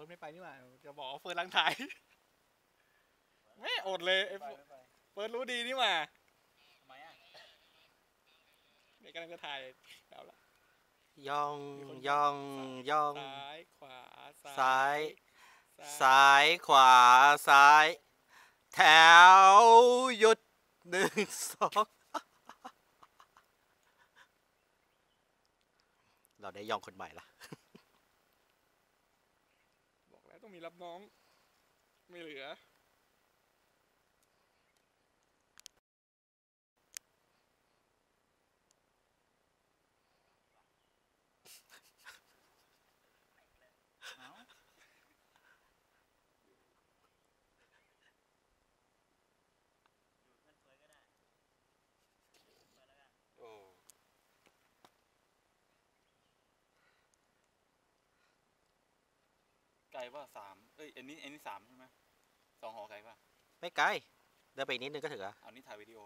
ฟิร์สไม่ไปนี่หว่าจะบอกว่าเฟิร์สลังถ่ายไม่อดเลยไอ้ไปเฟิร์สไม่ไปเฟิร์สรู้ดีนี่หว่าทำไมอะเด็กกำลังจะถ่ายเอาละย่องมีคนย่องย่ย่อองงซ้ายขวาซ้ายซ้าย ซ้ายขวาซ้าย แถวหยุดหนึ่งสองเราได้ย่องคนใหม่ละ บอกแล้วต้อง มีรับน้อง ไม่เหลือา ไกลป่ะสามเอ้ยอันนี้อันนี้สามใช่ไหมสองหอไกลป่ะ ไม่ไกล เดินไปอีกนิดนึงก็ถึงอะเอานี่ถ่ายวิดีโอ